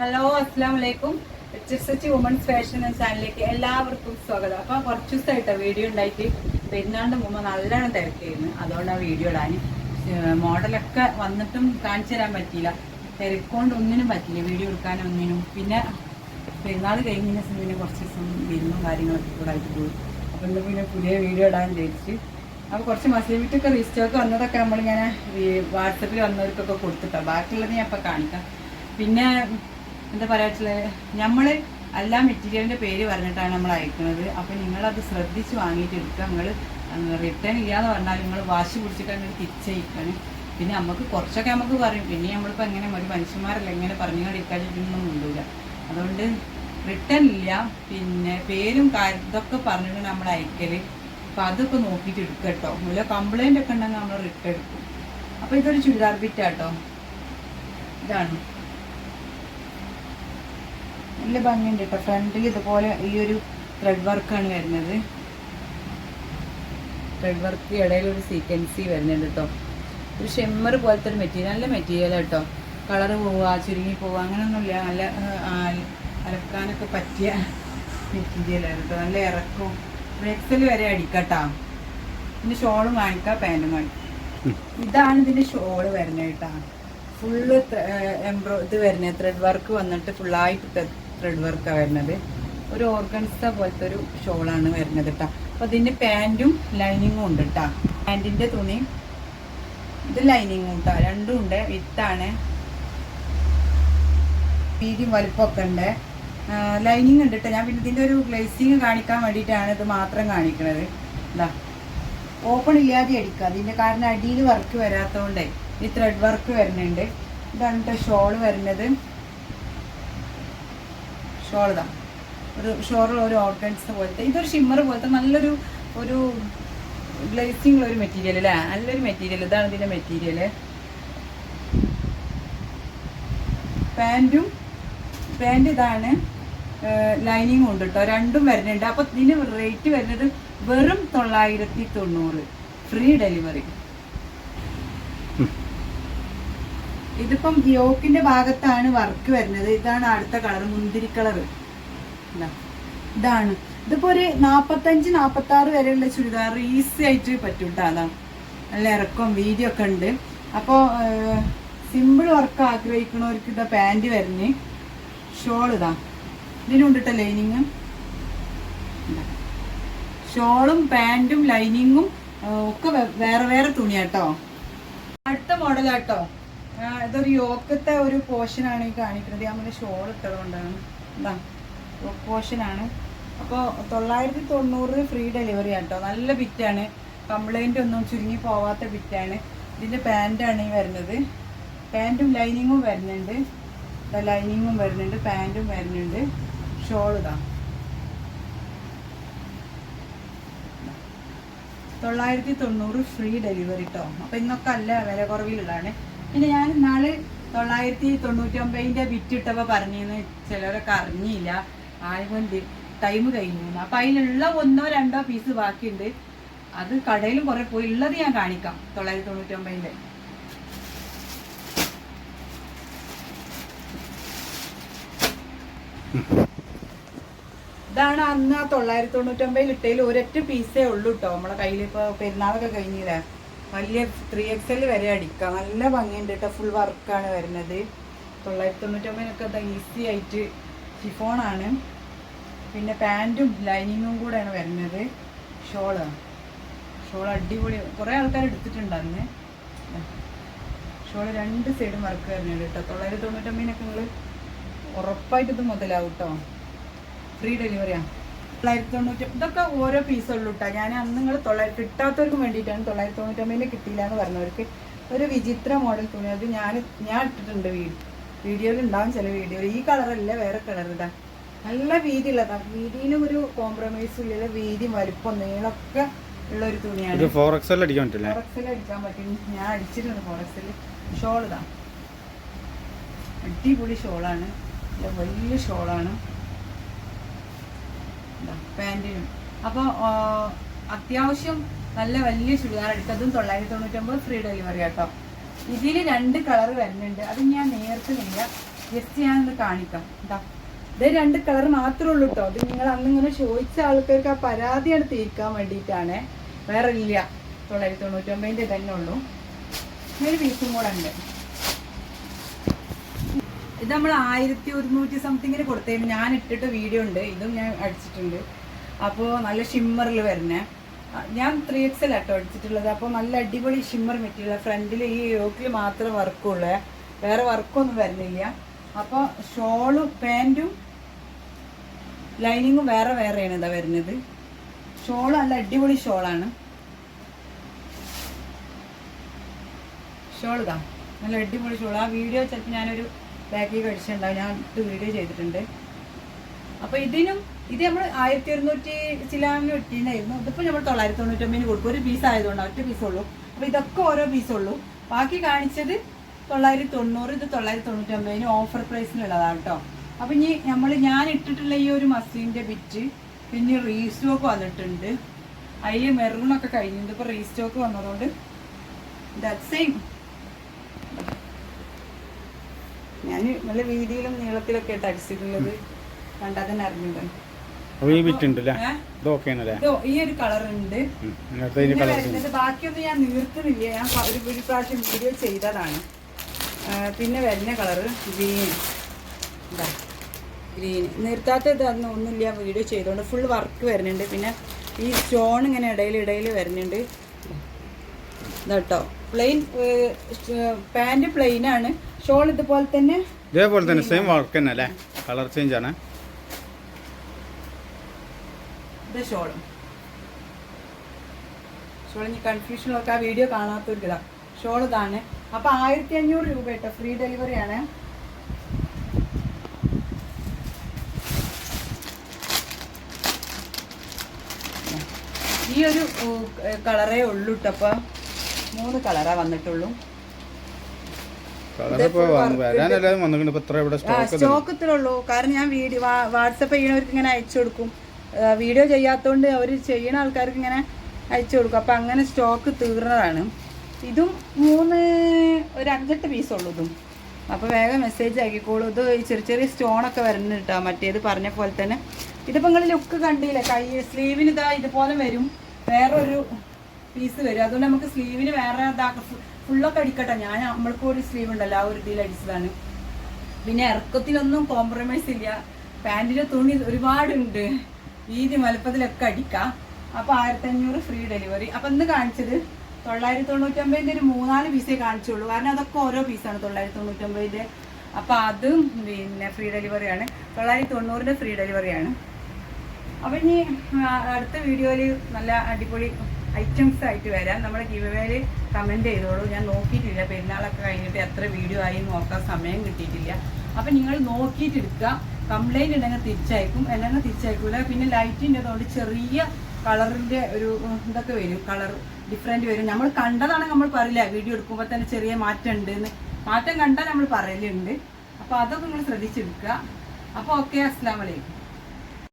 Hello അസ്സാം വലൈക്കും H women's fashion എന്ന ചാനലിലേക്ക് എല്ലാവർക്കും സ്വാഗതം. അപ്പൊ കുറച്ച് ദിവസമായിട്ടാണ് വീഡിയോ ഉണ്ടായിട്ട് പെരുന്നാളിന്റെ മുമ്പ് നല്ലോണം തിരക്കായിരുന്നു. ആ വീഡിയോ ഇടാൻ മോഡലൊക്കെ വന്നിട്ടും കാണിച്ചു തരാൻ പറ്റിയില്ല. തിരക്കൊണ്ട് ഒന്നിനും പറ്റില്ല വീഡിയോ എടുക്കാനും ഒന്നിനും. പിന്നെ പെരുന്നാൾ കഴിഞ്ഞ പിന്നെ കുറച്ച് ദിവസം വിരുന്നും കാര്യങ്ങളൊക്കെ കൂടെ ആയിട്ട് പോയി. അപ്പൊ പിന്നെ പുതിയ വീഡിയോ ഇടാൻ വിചാരിച്ച്. അപ്പോൾ കുറച്ച് മസീബിറ്റൊക്കെ റീസ്റ്റോക്ക് വന്നതൊക്കെ നമ്മളിങ്ങനെ വാട്സപ്പിൽ വന്നവർക്കൊക്കെ കൊടുത്തിട്ടാണ് ബാക്കിയുള്ളത് ഞാൻ ഇപ്പം കാണിക്കാം. പിന്നെ എന്താ പറയാ നമ്മൾ എല്ലാ മെറ്റീരിയലിന്റെ പേര് പറഞ്ഞിട്ടാണ് നമ്മൾ അയക്കുന്നത്. അപ്പോൾ നിങ്ങളത് ശ്രദ്ധിച്ച് വാങ്ങിയിട്ട് എടുക്കുക നിങ്ങൾ റിട്ടേൺ ഇല്ലാന്ന് പറഞ്ഞാൽ നിങ്ങൾ വാശി പിടിച്ചിട്ട് അങ്ങനെ തിരിച്ചയക്കാണ്. പിന്നെ നമുക്ക് കുറച്ചൊക്കെ നമുക്ക് പറയും. പിന്നെ നമ്മളിപ്പോൾ എങ്ങനെ ഒരു മനുഷ്യന്മാരല്ല എങ്ങനെ പറഞ്ഞു പറഞ്ഞുകൊണ്ടിരിക്കാതിരിക്കുന്നൊന്നും മുണ്ടൂല. അതുകൊണ്ട് റിട്ടേൺ ഇല്ല. പിന്നെ പേരും ഇതൊക്കെ പറഞ്ഞിട്ട് നമ്മൾ അയക്കൽ അപ്പം അതൊക്കെ നോക്കിയിട്ട് എടുക്കുക കേട്ടോ. വല്ല കംപ്ലൈന്റ് ഒക്കെ ഉണ്ടെങ്കിൽ നമ്മൾ റിട്ടേൺ എടുക്കും. അപ്പോൾ ഇതൊരു ചുരിദാർ ബിറ്റാട്ടോ ഇതാണ്. നല്ല ഭംഗിയുണ്ട് കേട്ടോ ഫ്രണ്ടിൽ ഇതുപോലെ ഈ ഒരു ത്രെഡ് വർക്കാണ് വരുന്നത്. ത്രെഡ് വർക്ക് ഇടയിൽ ഒരു സീക്വൻസി വരുന്നുണ്ട് കേട്ടോ ഒരു ഷെമ്മർ പോലത്തെ ഒരു മെറ്റീരിയൽ നല്ല മെറ്റീരിയൽ കേട്ടോ കളറ് പോവുക ചുരുങ്ങി പോവുക അങ്ങനെയൊന്നുമില്ല നല്ല അലക്കാനൊക്കെ പറ്റിയ മെറ്റീരിയലാണ് കേട്ടോ നല്ല ഇറക്കും. റെക്സൽ വരെ അടിക്കട്ടാ. പിന്നെ ഷോളും കാണിക്കാം പാന്റും കാണിക്കാം. ഇതാണ് ഇതിന്റെ ഷോൾ വരുന്നത് കേട്ടോ ഫുള്ള് എംബ്രോ ഇത് വരുന്നത്. ത്രെഡ് വർക്ക് വന്നിട്ട് ഫുള്ളായിട്ട് ത്രെഡ് വർക്കാണ് വരുന്നത്. ഒരു ഓർഗൻസ പോലത്തെ ഒരു ഷോളാണ് വരുന്നത് കേട്ടോ അപ്പൊ ഇതിന് പാന്റും ലൈനിങ്ങും ഉണ്ട് കേട്ടോ പാന്റിന്റെ തുണി ഇത് ലൈനിങ്ങും കേട്ടോ രണ്ടും ഉണ്ട്. വിത്താണ്. വീതിയും വലുപ്പമൊക്കെ ഉണ്ട്. ലൈനിങ് ഉണ്ട് കേട്ടോ ഞാൻ പിന്നെ ഇതിന്റെ ഒരു ഗ്ലേസിങ് കാണിക്കാൻ വേണ്ടിയിട്ടാണ് ഇത് മാത്രം കാണിക്കുന്നത് ഇതാ ഓപ്പൺ ഇല്ലാതെ അടിക്കുക. അതിന്റെ കാരണം അടിയിൽ വർക്ക് വരാത്തോണ്ടേ ഈ ത്രെഡ് വർക്ക് വരുന്നുണ്ട്. ഇതാണ് ഷോൾ വരുന്നത്. ഷോൾ ഇതാ ഒരു ഷോൾ ഒരു ഓർഗൻസ് പോലത്തെ ഇതൊരു ഷിമ്മർ പോലത്തെ നല്ലൊരു ഒരു ഗ്ലേസിംഗ് ഒരു മെറ്റീരിയൽ അല്ലേ? നല്ലൊരു മെറ്റീരിയൽ ഇതാണ് ഇതിന്റെ മെറ്റീരിയൽ. പാന്റും പാന്റ് ഇതാണ്. ലൈനിങ്ങും ഉണ്ട് കേട്ടോ രണ്ടും വരുന്നുണ്ട്. അപ്പൊ ഇതിന് റേറ്റ് വരുന്നത് വെറും തൊള്ളായിരത്തി തൊണ്ണൂറ്. Free delivery. ഇതിപ്പം യോക്കിന്റെ ഭാഗത്താണ് വർക്ക് വരുന്നത്. ഇതാണ് അടുത്ത കളർ മുന്തിരി കളർ ഇതാണ്. ഇതിപ്പോ ഒരു നാപ്പത്തഞ്ച് നാപ്പത്തി ആറ് വരെയുള്ള ചുരിദാർ ഈസി ആയിട്ട് പറ്റും കേട്ടോ അതാ. നല്ല ഇറക്കം വീഡിയോ ഒക്കെ ഉണ്ട്. അപ്പോൾ സിമ്പിൾ വർക്ക് ആഗ്രഹിക്കണവർക്ക് ഇതാ പാന്റ് വരുന്നേ ഷോൾ ഇതാ. ഇതിനുണ്ട് കേട്ടോ ലൈനിങ്. ഷോളും പാന്റും ലൈനിങ്ങും ഒക്കെ വേറെ വേറെ തുണിയാട്ടോ അടുത്ത മോഡലാട്ടോ ഇതൊരു യോക്കത്തെ ഒരു പോർഷനാണ് ഈ കാണിക്കുന്നത്. നമ്മൾ ഷോൾ ഇട്ടത് കൊണ്ടാണ് എന്താ പോർഷനാണ് അപ്പോൾ തൊള്ളായിരത്തി തൊണ്ണൂറ് ഫ്രീ ഡെലിവറി ആട്ടോ. നല്ല ബിറ്റാണ്. കംപ്ലൈന്റ് ഒന്നും ചുരുങ്ങി പോവാത്ത ബിറ്റാണ്. ഇതിന്റെ പാന്റാണ് ഈ വരുന്നത്. പാന്റും ലൈനിങ്ങും വരുന്നുണ്ട്. ലൈനിങ്ങും വരുന്നുണ്ട്. പാന്റും വരുന്നുണ്ട്. ഷോൾ ഇതാ. തൊള്ളായിരത്തി തൊണ്ണൂറ് ഫ്രീ ഡെലിവറി കേട്ടോ അപ്പോൾ ഇന്നൊക്കെ അല്ല വില കുറവിലുള്ളതാണ് പിന്നെ ഞാൻ ഇന്നാൾ തൊള്ളായിരത്തി തൊണ്ണൂറ്റി ഒമ്പതിന്റെ ബിറ്റ് ഇട്ടപ്പോ പറഞ്ഞിരുന്നു. ചിലരൊക്കെ അറിഞ്ഞില്ല. ആയതുകൊണ്ട് ടൈം കഴിഞ്ഞു അപ്പൊ അതിലുള്ള ഒന്നോ രണ്ടോ പീസ് ബാക്കിയുണ്ട്. അത് കടയിലും കുറെ പോയി. ഉള്ളത് ഞാൻ കാണിക്കാം. തൊള്ളായിരത്തി തൊണ്ണൂറ്റി ഒമ്പതിന്റെ ഇതാണ് അന്ന് ആ തൊള്ളായിരത്തി തൊണ്ണൂറ്റൊമ്പതിൽ ഇട്ടതിൽ ഒരൊറ്റ പീസേ ഉള്ളൂ കേട്ടോ നമ്മളെ കയ്യിൽ ഇപ്പോൾ പെരുന്നാളൊക്കെ കഴിഞ്ഞില്ലേ? വലിയ ത്രീ എക്സ് എൽ വരെ അടിക്കാം. നല്ല ഭംഗിയുണ്ട് കേട്ടോ ഫുൾ വർക്കാണ് വരുന്നത്. തൊള്ളായിരത്തി തൊണ്ണൂറ്റൊമ്പതിനൊക്കെ ഈസി ആയിട്ട് ഷിഫോണാണ് പിന്നെ പാന്റും ലൈനിങ്ങും കൂടെയാണ് വരുന്നത്. ഷോൾ. ഷോൾ അടിപൊളി. കുറേ ആൾക്കാർ എടുത്തിട്ടുണ്ട് അന്ന്. ഷോൾ രണ്ട് സൈഡും വർക്ക് വരുന്നുണ്ട് കേട്ടോ തൊള്ളായിരത്തി തൊണ്ണൂറ്റൊമ്പതിനൊക്കെ നിങ്ങൾ ഉറപ്പായിട്ട് ഇത് മുതലാവും കേട്ടോ ഫ്രീ ഡെലിവറിയാ തൊള്ളായിരത്തി തൊണ്ണൂറ്റി ഇതൊക്കെ ഓരോ പീസുള്ളൂ കേട്ടോ ഞാൻ അന്ന് നിങ്ങൾ തൊള്ളായിരത്തി കിട്ടാത്തവർക്ക് വേണ്ടിയിട്ടാണ് തൊള്ളായിരത്തി തൊണ്ണൂറ്റൊമ്പതിന് കിട്ടിയില്ല എന്ന് പറഞ്ഞവർക്ക് ഒരു വിചിത്ര മോഡൽ തുണി. അത് ഞാൻ ഞാൻ ഇട്ടിട്ടുണ്ട് വീഡിയോ വീഡിയോയിൽ ഉണ്ടാവും ചില വീഡിയോ. ഈ കളറല്ല വേറെ കളർ ഇതാ. നല്ല വീതി ഉള്ളതാ വീതിയിലും ഒരു കോംപ്രമൈസ് ഇല്ല. വീതി വലിപ്പം നീളൊക്കെ ഉള്ള ഒരു തുണിയാണ്. ഫോർ എക്സൽ അടിക്കാൻ പറ്റില്ലേ എക്സൽ അടിക്കാൻ പറ്റും. ഞാൻ അടിച്ചിട്ടുണ്ട് ഫോറക്സിൽ. ഷോൾ ഇതാ. അടിപൊളി ഷോളാണ്. വലിയ ഷോളാണ്. പാന്റിനും. അപ്പോൾ അത്യാവശ്യം നല്ല വലിയ ചുരിദാർ എടുത്തതും തൊള്ളായിരത്തി തൊണ്ണൂറ്റൊമ്പത് ഫ്രീ ഡെലിവറി കേട്ടോ ഇതിൽ രണ്ട് കളർ വരുന്നുണ്ട്. അത് ഞാൻ ഇല്ല ജസ്റ്റ് ഞാനൊന്ന് കാണിക്കാം. എന്താ ഇത് രണ്ട് കളർ മാത്രമേ ഉള്ളൂ കേട്ടോ അത് നിങ്ങൾ അന്ന് ഇങ്ങനെ ചോദിച്ച ആൾക്കാർക്ക് ആ പരാതിയാണ് തീർക്കാൻ വേണ്ടിയിട്ടാണ്. വേറെ ഇല്ല. തൊള്ളായിരത്തി തൊണ്ണൂറ്റൊമ്പതിന്റെ തന്നെ ഉള്ളൂ. ഒരു പീസും കൂടെ ഉണ്ട്. ഇത് നമ്മൾ ആയിരത്തി ഒരുന്നൂറ്റി സംതിങ്ങിന് കൊടുത്തേ ഞാൻ ഇട്ടിട്ട് വീഡിയോ ഉണ്ട്. ഇതും ഞാൻ അടിച്ചിട്ടുണ്ട്. അപ്പോൾ നല്ല ഷിമ്മറിൽ വരുന്നേ. ഞാൻ ത്രീ എക്സ് ആട്ടോ അടിച്ചിട്ടുള്ളത് അപ്പോൾ നല്ല അടിപൊളി ഷിമ്മർ മെറ്റീരിയൽ ഫ്രണ്ടിൽ ഈ യോക്കിൽ മാത്രം വർക്കുള്ളൂ. വേറെ വർക്കൊന്നും വരുന്നില്ല. അപ്പോൾ ഷോളും പാന്റും ലൈനിങ്ങും വേറെ വേറെയാണ് ഇതാ വരുന്നത്. ഷോൾ നല്ല അടിപൊളി ഷോളാണ്. ഷോൾ ഇതാ. നല്ല അടിപൊളി ഷോൾ ആ വീഡിയോ ചിലപ്പോൾ ഞാനൊരു ബാക്കിൽ കഴിച്ചിട്ടുണ്ടാവും ഞാൻ വീഡിയോ ചെയ്തിട്ടുണ്ട്. അപ്പോൾ ഇതിനും ഇത് നമ്മൾ ആയിരത്തി ഒരുന്നൂറ്റി ചിലാമിന് ഇട്ടിട്ടുണ്ടായിരുന്നു ഇതിപ്പോൾ നമ്മൾ തൊള്ളായിരത്തി തൊണ്ണൂറ്റൊമ്പതിന് കൊടുക്കും ഒരു പീസ് ആയതുകൊണ്ട് ഒറ്റ പീസ് ഉള്ളൂ. അപ്പോൾ ഇതൊക്കെ ഓരോ പീസ് ഉള്ളൂ. ബാക്കി കാണിച്ചത് തൊള്ളായിരത്തി തൊണ്ണൂറ് ഇത് തൊള്ളായിരത്തി തൊണ്ണൂറ്റൊമ്പതിന് ഓഫർ പ്രൈസിനുള്ളതാണ് കേട്ടോ അപ്പോൾ ഇനി നമ്മൾ ഞാൻ ഇട്ടിട്ടുള്ള ഈ ഒരു മസ്ലിന്റെ ബിറ്റ് പിന്നെ റീസ്റ്റോക്ക് വന്നിട്ടുണ്ട്. അതിൽ മെറൂണൊക്കെ കഴിഞ്ഞിട്ടുണ്ട്. ഇപ്പോൾ റീസ്റ്റോക്ക് വന്നതുകൊണ്ട് ദാറ്റ് സെയിം ഞാൻ നല്ല വീതിയിലും നീളത്തിലൊക്കെ ആയിട്ട് അടിച്ചിട്ടുള്ളത്. കണ്ടാൽ തന്നെ അറിഞ്ഞിട്ടുണ്ട് അപ്പോൾ ഈ ബിറ്റ് ഉണ്ട് അല്ലേ? ഇത് ഓക്കെ ആണല്ലേ ഈ ഒരു കളർ ഉണ്ട് പിന്നെ കളർ വരുന്നത് ബാക്കിയൊന്നും ഞാൻ നീർക്കുന്നില്ല. ഞാൻ ഒരു ഒരു പ്രാവശ്യം വീഡിയോ ചെയ്തതാണ്. പിന്നെ വരുന്ന കളറ് ഗ്രീൻ. ഇതാ ഗ്രീൻ. നിർത്താത്ത ഇതൊന്നും ഒന്നുമില്ല വീഡിയോ ചെയ്തുകൊണ്ട് ഫുൾ വർക്ക് വരുന്നുണ്ട്. പിന്നെ ഈ സ്റ്റോൺ ഇങ്ങനെ ഇടയിൽ ഇടയിൽ വരുന്നുണ്ട്. ഇതാട്ടോ പ്ലെയിൻ പാന്റ് പ്ലെയിൻ ആണ്. ഷോൾ ഇതുപോലെ തന്നെ ഇതേപോലെ തന്നെ സെയിം വർക്ക് തന്നെ അല്ലേ കളർ ചേഞ്ച് ആണ്. ഇത് ഷോളും. ഷോൾ ഇനി കൺഫ്യൂഷനിലൊക്കെ ആ വീഡിയോ കാണാത്തൊരു ഇതാ ഷോൾ ഇതാണ്. അപ്പൊ ആയിരത്തി അഞ്ഞൂറ് രൂപ കേട്ടോ. ഫ്രീ ഡെലിവറി ആണ്. ഈ ഒരു കളറേ ഉള്ളൂ കേട്ടോ മൂന്ന് കളറാ വന്നിട്ടുള്ളൂ. സ്റ്റോക്കത്തിലുള്ളൂ കാരണം ഞാൻ വീഡിയോ വാട്സപ്പ് ചെയ്യണവർക്ക് ഇങ്ങനെ അയച്ചു കൊടുക്കും. വീഡിയോ ചെയ്യാത്തതുകൊണ്ട് അവർ ചെയ്യുന്ന ആൾക്കാർക്ക് ഇങ്ങനെ അയച്ചു കൊടുക്കും. അപ്പം അങ്ങനെ സ്റ്റോക്ക് തീർന്നതാണ്. ഇതും മൂന്ന് ഒരു അഞ്ചെട്ട് പീസുള്ളൂ ഇതും. അപ്പോൾ വേഗം മെസ്സേജ് ആക്കിക്കോളൂ ഇത് ഈ ചെറിയ ചെറിയ സ്റ്റോണൊക്കെ വരുന്നുണ്ട് കേട്ടോ മറ്റേത് പറഞ്ഞ പോലെ തന്നെ. ഇതിപ്പോൾ നിങ്ങൾ ലുക്ക് കണ്ടില്ല? കൈ സ്ലീവിന് ഇതാ ഇതുപോലെ വരും. വേറൊരു പീസ് വരും. അതുകൊണ്ട് നമുക്ക് സ്ലീവിന് വേറെ ഇതാക്ക ഫുള്ളൊക്കെ അടിക്കട്ടെ. ഞാൻ നമ്മൾക്ക് ഒരു സ്ലീവ് ഉണ്ടല്ലോ. ആ ഒരു ഇതിൽ അടിച്ചതാണ്. പിന്നെ ഇറക്കത്തിലൊന്നും കോംപ്രമൈസ് ഇല്ല. പാന്റിന്റെ തുണി ഒരുപാടുണ്ട്. വീതി വലുപ്പത്തിലൊക്കെ അടിക്കാം. അപ്പൊ ആയിരത്തി അഞ്ഞൂറ് ഫ്രീ ഡെലിവറി അപ്പൊ ഇന്ന് കാണിച്ചത് തൊള്ളായിരത്തി തൊണ്ണൂറ്റൊമ്പതിന്റെ ഒരു മൂന്നാൽ പീസേ കാണിച്ചുള്ളൂ. കാരണം അതൊക്കെ ഓരോ പീസാണ് തൊള്ളായിരത്തി തൊണ്ണൂറ്റൊമ്പതിന്റെ അപ്പൊ അതും പിന്നെ ഫ്രീ ഡെലിവറിയാണ് തൊള്ളായിരത്തി തൊണ്ണൂറിന്റെ ഫ്രീ ഡെലിവറിയാണ് അപ്പൊ ഇനി അടുത്ത വീഡിയോയിൽ നല്ല അടിപൊളി ഐറ്റംസ് ആയിട്ട് വരാം. നമ്മുടെ ഗിവേയിൽ കമന്റ് ചെയ്തോളൂ. ഞാൻ നോക്കിയിട്ടില്ല. പെരുന്നാളൊക്കെ കഴിഞ്ഞിട്ട് എത്ര വീഡിയോ ആയി നോക്കാൻ സമയം കിട്ടിയിട്ടില്ല. അപ്പൊ നിങ്ങൾ നോക്കിയിട്ട് കംപ്ലൈന്റ് ഉണ്ടെങ്കിൽ തിരിച്ചയക്കും അല്ലെങ്കിൽ തിരിച്ചയക്കൂല. പിന്നെ ലൈറ്റിന്റെ അതുകൊണ്ട് ചെറിയ കളറിന്റെ ഒരു ഇതൊക്കെ വരും. കളർ ഡിഫറെന്റ് വരും. നമ്മൾ കണ്ടതാണ് നമ്മൾ പറയില്ല വീഡിയോ എടുക്കുമ്പോൾ തന്നെ ചെറിയ മാറ്റം ഉണ്ട് എന്ന് മാറ്റം കണ്ടാൽ നമ്മൾ പറയലുണ്ട്. അപ്പോൾ അതൊക്കെ നിങ്ങൾ ശ്രദ്ധിച്ചെടുക്കുക അപ്പോൾ ഓക്കെ അസ്സാം വലൈക്കും